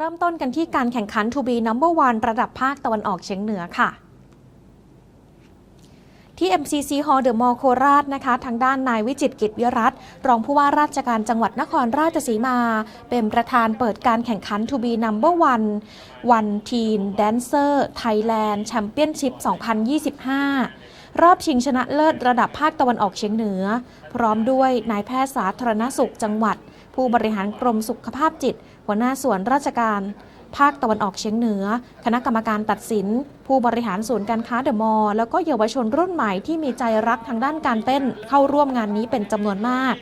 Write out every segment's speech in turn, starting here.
เริ่มต้นกันที่การแข่งขัน To be number one ระดับภาคตะวันออกเฉียงเหนือค่ะ ที่ MCC Hall The Mall โคราชนะคะ ทางด้านนายวิจิตกิจวิรัตรองผู้ว่าราชการจังหวัดนครราชสีมา เป็นประธานเปิดการแข่งขัน To be number one One Teen Dancer Thailand Championship 2025รอบชิงชนะเลิศระดับภาคตะวันออกเฉียงเหนือ พร้อมด้วยนายแพทย์สาธารณสุขจังหวัด ผู้บริหารกรมสุขภาพจิต หัวหน้าส่วนราชการ ภาคตะวันออกเฉียงเหนือ คณะกรรมการตัดสิน ผู้บริหารศูนย์การค้าเดอะมอลล์แล้วก็เยาวชนรุ่นใหม่ที่มีใจรักทางด้านการเต้นเข้าร่วมงานนี้เป็นจำนวนมาก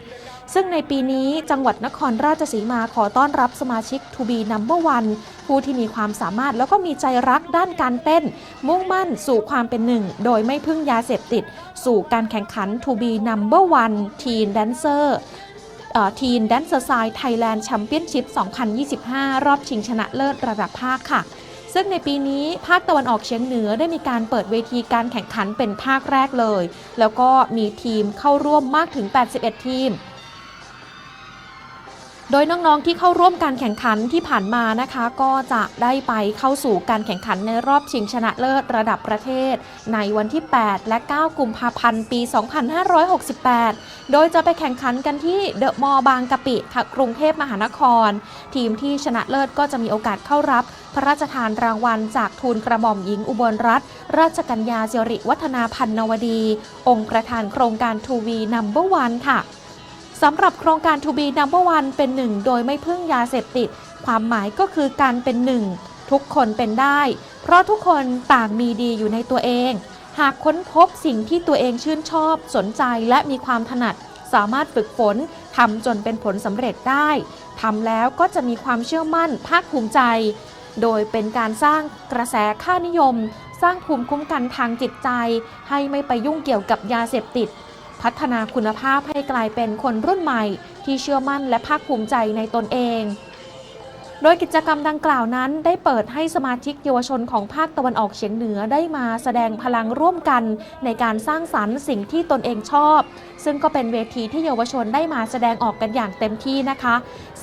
ซึ่งในปีนี้จังหวัดนครราชสีมาขอต้อนรับสมาชิก To be number one ผู้ที่มีความสามารถแล้วก็มีใจรักด้านการเต้น มุ่งมั่นสู่ความเป็นหนึ่ง โดยไม่พึ่งยาเสพติด สู่การแข่งขัน To be number one Teen Dancer ทีนแดนเซอร์ไซด์ไทยแลนด์แชมเปี้ยนชิพ 2025 รอบชิงชนะเลิศระดับภาคค่ะ ซึ่งในปีนี้ภาคตะวันออกเฉียงเหนือได้มีการเปิดเวทีการแข่งขันเป็นภาคแรกเลย แล้วก็มีทีมเข้าร่วมมากถึง 81 ทีม ดยน้องๆที่เข้าร่วมการแข่งขันที่ผ่านมานะคะ ก็จะได้ไปเข้าสู่การแข่งขันในรอบชิงชนะเลิศระดับประเทศ ในวันที่ 8 และ 9 กุมภาพันธ์ ปี 2568 โดยจะไปแข่งขันกันที่เดอะมอลล์บางกะปิค่ะกรุงเทพมหานคร ทีมที่ชนะเลิศก็จะมีโอกาสเข้ารับ พระราชทานรางวัลจากทูลกระหม่อมหญิงอุบลรัตนราชกัญญาสิริวัฒนาพันนวดี องค์ประธานโครงการทูวีนัมเบอร์วันค่ะ สำหรับโครงการ To be number one เป็นหนึ่งโดยไม่พึ่งยาเสพติด ความหมายก็คือการเป็นหนึ่งทุกคนเป็นได้ เพราะทุกคนต่างมีดีอยู่ในตัวเอง หากค้นพบสิ่งที่ตัวเองชื่นชอบ สนใจและมีความถนัด สามารถฝึกฝนทำจนเป็นผลสำเร็จได้ทำแล้วก็จะมีความเชื่อมั่นภาคภูมิใจ โดยเป็นการสร้างกระแสค่านิยม สร้างภูมิคุ้มกันทางจิตใจ ให้ไม่ไปยุ่งเกี่ยวกับยาเสพติด พัฒนาคุณภาพให้กลายเป็นคนรุ่นใหม่ ที่เชื่อมั่นและภาคภูมิใจในตนเอง โดยกิจกรรมดังกล่าวนั้น ได้เปิดให้สมาชิกเยาวชนของภาคตะวันออกเฉียงเหนือได้มาแสดงพลังร่วมกัน ในการสร้างสรรค์สิ่งที่ตนเองชอบ ซึ่งก็เป็นเวทีที่เยาวชนได้มาแสดงออกกันอย่างเต็มที่นะคะ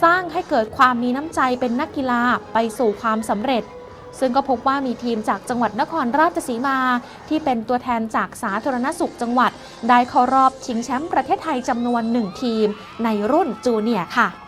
สร้างให้เกิดความมีน้ำใจเป็นนักกีฬาไปสู่ความสำเร็จ ซึ่งก็พบว่ามีทีมจากจังหวัดนครราชสีมา ที่เป็นตัวแทนจากสาธารณสุขจังหวัด ได้เข้ารอบชิงแชมป์ประเทศไทยจำนวน 1 ทีม ในรุ่นจูเนียร์ค่ะ